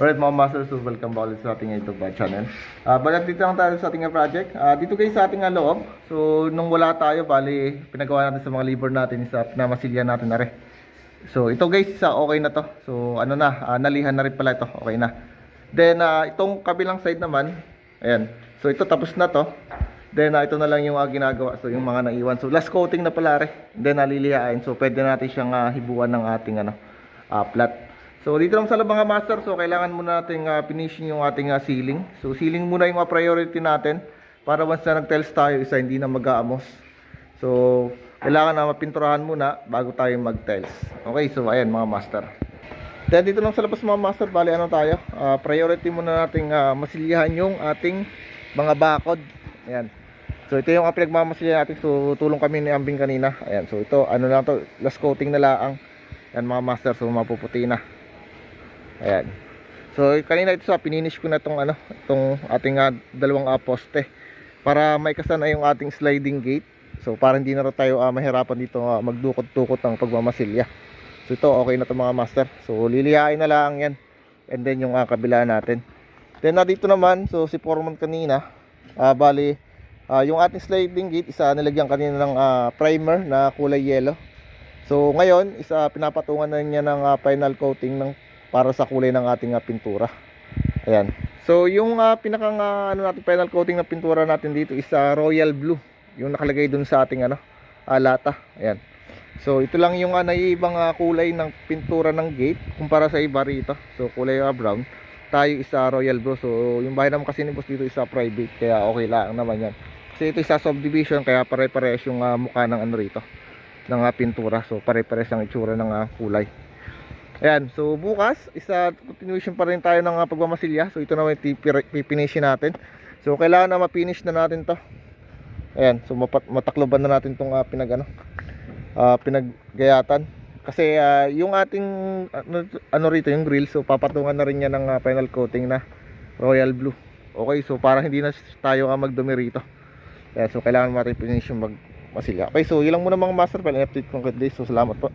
Alright mga masters, so welcome back ulit sa ating YouTube channel. Uh, balik dito lang tayo sa ating project. Uh, dito guys sa ating loob. So nung wala tayo, bali pinagawa natin sa mga labor natin sa pinamasilya natin na rin. So ito guys, sa okay na to. So ano na, uh, nalihan na rin pala ito. Okay na. Then uh, itong kabilang side naman, ayan. So ito tapos na to. Then uh, ito na lang yung uh, ginagawa. So yung mga naiwan. So last coating na pala rin. Then nalilihain. So pwede natin siyang uh, hibuan ng ating ano, uh, plat. So dito lang sa mga master, so kailangan muna nating uh, finishing yung ating uh, ceiling. So ceiling muna yung priority natin para once na nag-tiles tayo, isa hindi na mag-aamos. So kailangan na mapinturahan muna bago tayo mag-tiles. Okay, so ayan mga master. Then dito lang sa labas mga master, bali ano tayo? Uh, priority muna nating uh, masilyahan yung ating mga bakod. Ayan. So ito yung uh, pinagmamasilyahan natin. So tulong kami ni Ambing kanina. Ayan. So ito ano lang to, last coating na laang. Yan mga master, so mapuputi na. Ayan. So kanina ito sa pininish ko na tong ano, itong ating uh, dalawang uh, poste para may yung ating sliding gate. So para hindi na tayo uh, mahirapan dito uh, magdukot-tukot ng pagmamasilya. So ito okay na to mga master. So lilihain na lang yan. And then yung uh, kabila natin. Then uh, dito naman, so si Foreman kanina, uh, bali uh, yung ating sliding gate isa nilagyan kanina ng uh, primer na kulay yellow. So ngayon, isa pinapatungan na niya ng uh, final coating ng para sa kulay ng ating uh, pintura. Ayan. So yung uh, pinakang uh, ano natin final coating ng pintura natin dito is uh, royal blue. Yung nakalagay dun sa ating ano, uh, lata. Ayan. So ito lang yung uh, naiibang uh, kulay ng pintura ng gate kumpara sa iba rito. So kulay uh, brown. Tayo is uh, royal blue. So yung bahay naman kasi ni boss dito is uh, private kaya okay lang naman yan. Kasi ito is uh, subdivision kaya pare-parehas yung uh, mukha ng ano rito ng uh, pintura. So pare-pares ang itsura ng uh, kulay. Ayan, so bukas, isa continuation pa rin tayo ng uh, pagmamasilya. So ito naman yung pipinishin natin. So kailangan na ma-finish na natin 'to. Ayan, so mapat matakloban na natin tong uh, pinag ano, uh, pinaggayatan. Kasi uh, yung ating ano, ano rito, yung grill, so papatungan na rin niya ng uh, final coating na royal blue. Okay, so para hindi na tayo uh, magdumi rito. Ayan, so kailangan natin finish yung mag masilya. Okay, so ilang muna mga master file update ko kayo So salamat po.